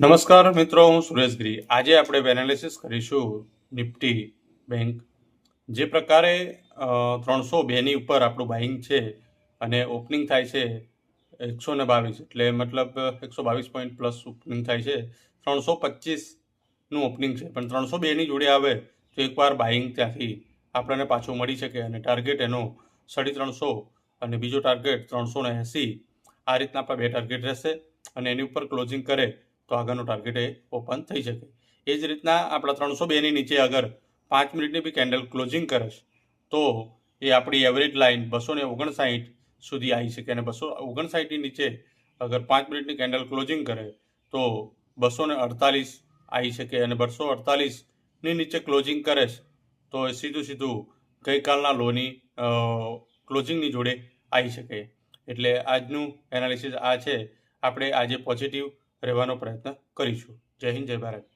નમસ્કાર મિત્રો, હું સુરેશ ગિરી. આજે આપણે એનાલિસિસ કરીશું નિફ્ટી બેંક જે પ્રકારે ત્રણસો બેની ઉપર આપણું બાઇંગ છે અને ઓપનિંગ થાય છે એકસો ને બાવીસ, એટલે મતલબ એકસો બાવીસ પોઈન્ટ પ્લસ ઓપનિંગ થાય છે. ત્રણસો પચીસનું ઓપનિંગ છે, પણ ત્રણસો બેની જોડે આવે તો એકવાર બાઇંગ ત્યાંથી આપણને પાછું મળી શકે અને ટાર્ગેટ એનો સાડી ત્રણસો અને બીજો ટાર્ગેટ ત્રણસો ને એંસી. આ રીતના આપણા બે ટાર્ગેટ રહેશે અને એની ઉપર ક્લોઝિંગ કરે તો આગળનું ટાર્ગેટ એ ઓપન થઈ શકે. એ જ રીતના આપણા ત્રણસો બેની નીચે અગર પાંચ મિનિટની બી કેન્ડલ ક્લોઝિંગ કરે છે, તો એ આપણી એવરેજ લાઇન બસો ને ઓગણસાઠ સુધી આવી શકે. અને બસો ઓગણસાઠની નીચે અગર પાંચ મિનિટની કેન્ડલ ક્લોઝિંગ કરે, તો બસો ને અડતાલીસ આવી શકે. અને બસો અડતાલીસની નીચે ક્લોઝિંગ કરે છે, તો એ સીધું સીધું ગઈકાલના લોની ક્લોઝિંગની જોડે આવી શકે. એટલે આજનું એનાલિસિસ આ છે. આપણે આજે પોઝિટિવ રહેવાનો પ્રયત્ન કરીશું. જય હિન્દ જય ભારત.